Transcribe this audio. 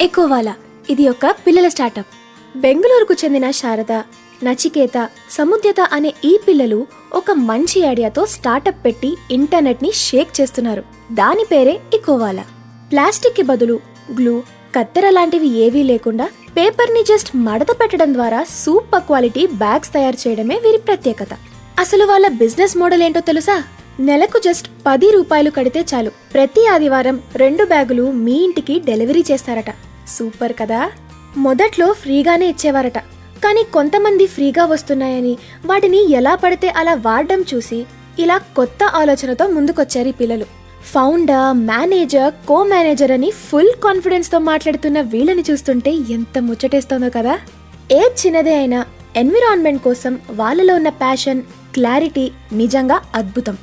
ఎకోవాలా. ఇది ఒక పిల్లల స్టార్టప్. బెంగళూరుకు చెందిన శారద నచికేత సముద్యత అనే ఈ పిల్లలు ఒక మంచి ఐడియాతో స్టార్టప్ పెట్టి ఇంటర్నెట్ని షేక్ చేస్తున్నారు. దాని పేరే ఇకోవాలా ప్లాస్టిక్కి బదులు గ్లూ కత్తెర లాంటివి ఏవీ లేకుండా పేపర్ని జస్ట్ మడత పెట్టడం ద్వారా సూపర్ క్వాలిటీ బ్యాగ్స్ తయారు చేయడమే వీరి ప్రత్యేకత. అసలు వాళ్ళ బిజినెస్ మోడల్ ఏంటో తెలుసా? నెలకు జస్ట్ పది రూపాయలు కడితే చాలు. ప్రతి ఆదివారం రెండు బ్యాగులు మీ ఇంటికి డెలివరీ చేస్తారట. సూపర్ కదా? మొదట్లో ఫ్రీగానే ఇచ్చేవారట. కానీ కొంతమంది ఫ్రీగా వస్తున్నాయని వాటిని ఎలా పడితే అలా వాడడం చూసి ఇలా కొత్త ఆలోచనతో ముందుకొచ్చారు ఈ పిల్లలు. ఫౌండర్ మేనేజర్ కో మేనేజర్ అని ఫుల్ కాన్ఫిడెన్స్తో మాట్లాడుతున్న వీళ్ళని చూస్తుంటే ఎంత ముచ్చటేస్తోందో కదా? ఏ చిన్నదే అయినా ఎన్విరాన్మెంట్ కోసం వాళ్ళలో ఉన్న ప్యాషన్ క్లారిటీ నిజంగా అద్భుతం.